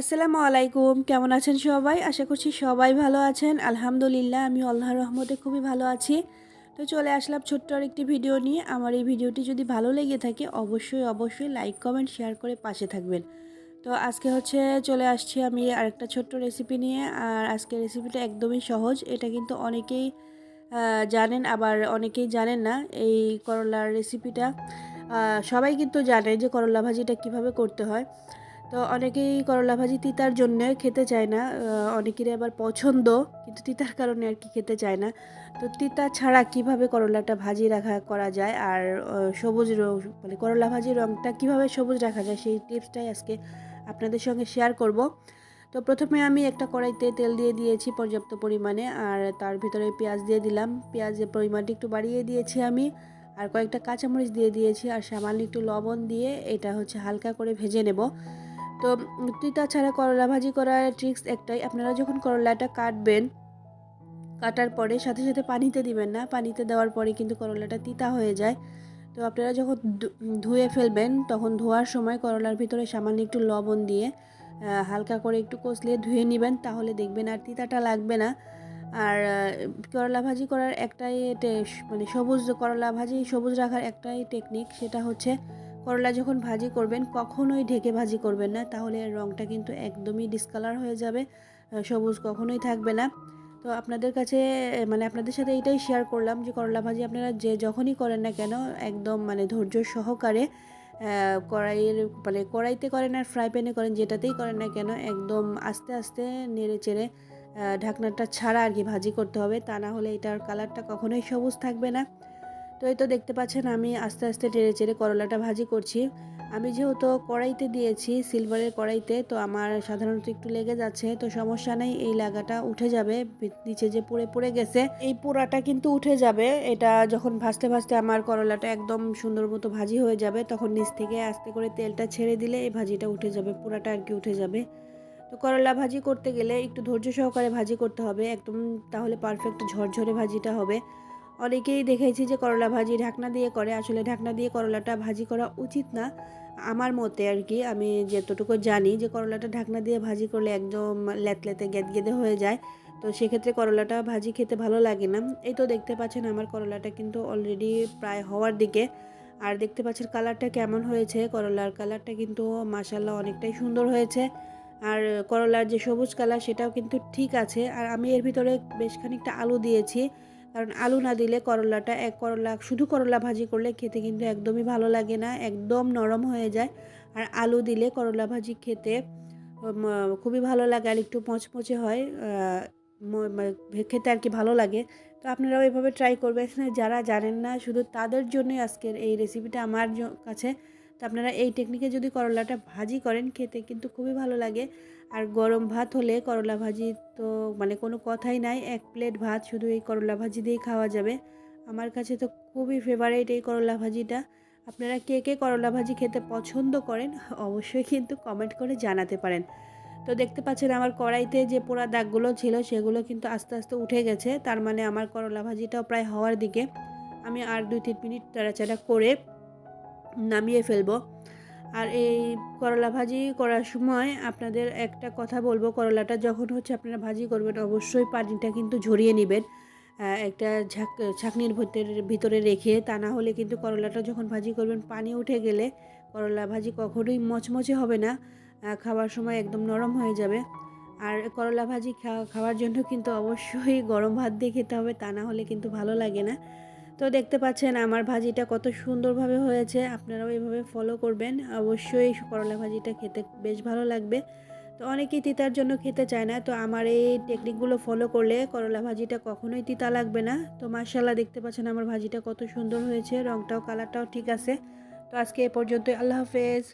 আসসালামু আলাইকুম। কেমন আছেন সবাই? আশা করছি সবাই ভালো আছেন। আলহামদুলিল্লাহ, আমি আল্লাহর রহমতে খুবই ভালো আছি। তো চলে আসলাম ছোট্ট আর একটি ভিডিও নিয়ে। আমার এই ভিডিওটি যদি ভালো লেগে থাকে, অবশ্যই অবশ্যই লাইক কমেন্ট শেয়ার করে পাশে থাকবেন। তো আজকে হচ্ছে চলে আসছি আমি আরেকটা ছোট্ট রেসিপি নিয়ে। আর আজকে রেসিপিটা একদমই সহজ। এটা কিন্তু অনেকেই জানেন, আবার অনেকেই জানেন না এই করলার রেসিপিটা সবাই কিন্তু জানে যে করলা ভাজিটা কীভাবে করতে হয়। তো অনেকেই করলা ভাজি তিতার জন্য খেতে চায় না অনেকেরই আবার পছন্দ, কিন্তু তিতার কারণে আর কি খেতে চায় না। তো তিতা ছাড়া কীভাবে করলাটা ভাজি রাখা করা যায় আর সবুজ মানে করলা ভাজির রঙটা কীভাবে সবুজ রাখা যায় সেই টিপসটাই আজকে আপনাদের সঙ্গে শেয়ার করব। তো প্রথমে আমি একটা কড়াইতে তেল দিয়ে দিয়েছি পর্যাপ্ত পরিমাণে, আর তার ভিতরে পেঁয়াজ দিয়ে দিলাম। পেঁয়াজের পরিমাণটা একটু বাড়িয়ে দিয়েছি আমি, আর কয়েকটা কাঁচামরিচ দিয়ে দিয়েছি, আর সামান্য একটু লবণ দিয়ে এটা হচ্ছে হালকা করে ভেজে নেব। তো তিতা ছাড়া করলা ভাজি করার ট্রিক্স একটাই। আপনারা যখন করলাটা কাটবেন, কাটার পরে সাথে সাথে পানিতে দিবেন না। পানিতে দেওয়ার পরে কিন্তু করলাটা তিতা হয়ে যায়। তো আপনারা যখন ধুয়ে ফেলবেন, তখন ধোয়ার সময় করলার ভিতরে সামান্য একটু লবণ দিয়ে হালকা করে একটু কষলে ধুয়ে নেবেন, তাহলে দেখবেন আর তিতাটা লাগবে না। আর করলা ভাজি করার একটাই মানে সবুজ করলা ভাজি সবুজ রাখার একটাই টেকনিক সেটা হচ্ছে করলা যখন ভাজি করবেন, কখনোই ঢেকে ভাজি করবেন না। তাহলে এর রঙটা কিন্তু একদমই ডিসকালার হয়ে যাবে সবুজ কখনোই থাকবে না। তো আপনাদের কাছে মানে আপনাদের সাথে এটাই শেয়ার করলাম যে করলা ভাজি আপনারা যে যখনই করেন না কেন, একদম মানে ধৈর্য সহকারে কড়াইয়ের মানে কড়াইতে করেন আর ফ্রাই প্যানে করেন, যেটাতেই করেন না কেন, একদম আস্তে আস্তে নেড়ে চেড়ে ঢাকনাটা ছাড়া আর কি ভাজি করতে হবে। তা না হলে এটার কালারটা কখনোই সবুজ থাকবে না। তো এই তো দেখতে পাচ্ছেন আমি আস্তে আস্তে টেড়ে চেড়ে করলাটা ভাজি করছি। আমি যেহেতু কড়াইতে দিয়েছি, সিলভারের কড়াইতে, তো আমার সাধারণত একটু লেগে যাচ্ছে, তো সমস্যা নেই, এই লাগাটা উঠে যাবে, নিচে যে পুড়ে পুড়ে গেছে, এই পোড়াটা কিন্তু উঠে যাবে। এটা যখন ভাজতে ভাজতে আমার করলাটা একদম সুন্দর মতো ভাজি হয়ে যাবে, তখন নিচ থেকে আস্তে করে তেলটা ছেড়ে দিলে এই ভাজিটা উঠে যাবে, পোড়াটা আর কি উঠে যাবে। তো করলা ভাজি করতে গেলে একটু ধৈর্য সহকারে ভাজি করতে হবে, একদম তাহলে পারফেক্ট ঝরঝরে ভাজিটা হবে। অনেকেই দেখেছি যে করলা ভাজি ঢাকনা দিয়ে করে। আসলে ঢাকনা দিয়ে করলাটা ভাজি করা উচিত না। আমার মতে আর কি, আমি যতটুকু জানি যে করলাটা ঢাকনা দিয়ে ভাজি করলে একদম লেতলেতে গেদগেদে হয়ে যায়। তো সেক্ষেত্রে করলাটা ভাজি খেতে ভালো লাগে না। এই তো দেখতে পাচ্ছেন আমার করলাটা কিন্তু অলরেডি প্রায় হওয়ার দিকে। আর দেখতে পাচ্ছেন কালারটা কেমন হয়েছে? করলার কালারটা কিন্তু মাসাল্লাহ অনেকটাই সুন্দর হয়েছে। আর করলার যে সবুজ কালার সেটাও কিন্তু ঠিক আছে। আর আমি এর ভিতরে বেশ খানিকটা আলু দিয়েছি। কারণ আলু না দিলে করলাটা এক করলা, শুধু করলা ভাজি করলে খেতে কিন্তু একদমই ভালো লাগে না, একদম নরম হয়ে যায়। আর আলু দিলে করলা ভাজি খেতে খুবই ভালো লাগে আর একটু মচমচে হয় খেতে আর কি ভালো লাগে। তো আপনারাও এভাবে ট্রাই করবেন। যারা জানেন না, শুধু তাদের জন্যই আজকের এই রেসিপিটা আমার কাছে। তো আপনারা এই টেকনিকে যদি করলাটা ভাজি করেন, খেতে কিন্তু খুবই ভালো লাগে। আর গরম ভাত হলে করলা ভাজি তো মানে কোনো কথাই নাই, এক প্লেট ভাত শুধু এই করলা ভাজি দিয়েই খাওয়া যাবে। আমার কাছে তো খুবই ফেভারিট এই করলা ভাজিটা। আপনারা কে কে করলা ভাজি খেতে পছন্দ করেন, অবশ্যই কিন্তু কমেন্ট করে জানাতে পারেন। তো দেখতে পাচ্ছেন আমার কড়াইতে যে পোড়া দাগগুলো ছিল, সেগুলো কিন্তু আস্তে আস্তে উঠে গেছে। তার মানে আমার করলা ভাজিটাও প্রায় হওয়ার দিকে। আমি আর দুই তিন মিনিট নাড়াচাড়া করে নামিয়ে ফেলব। আর এই করলা ভাজি করার সময় আপনাদের একটা কথা বলব, করলাটা যখন হচ্ছে আপনারা ভাজি করবেন, অবশ্যই পানিটা কিন্তু ঝরিয়ে নেবেন। একটা ঝাঁক, ছাঁকনির ভিতরে ভিতরে রেখে, তা না হলে কিন্তু করলাটা যখন ভাজি করবেন, পানি উঠে গেলে করলা ভাজি কখনোই মচমচে হবে না। খাওয়ার সময় একদম নরম হয়ে যাবে। আর করলা ভাজি খাওয়া, খাওয়ার জন্য কিন্তু অবশ্যই গরম ভাত দিয়ে খেতে হবে, তা না হলে কিন্তু ভালো লাগে না। তো দেখতে পাচ্ছেন আমার ভাজিটা কত সুন্দরভাবে হয়েছে। আপনারাও এভাবে ফলো করবেন। অবশ্যই করলা ভাজিটা খেতে বেশ ভালো লাগবে। তো অনেকেই তিতার জন্য খেতে চায় না। তো আমার এই টেকনিকগুলো ফলো করলে করলা ভাজিটা কখনোই তিতা লাগবে না। তো মার্শাল্লাহ দেখতে পাচ্ছেন আমার ভাজিটা কত সুন্দর হয়েছে। রংটাও কালারটাও ঠিক আছে। তো আজকে এ পর্যন্ত আল্লাহ হাফেজ।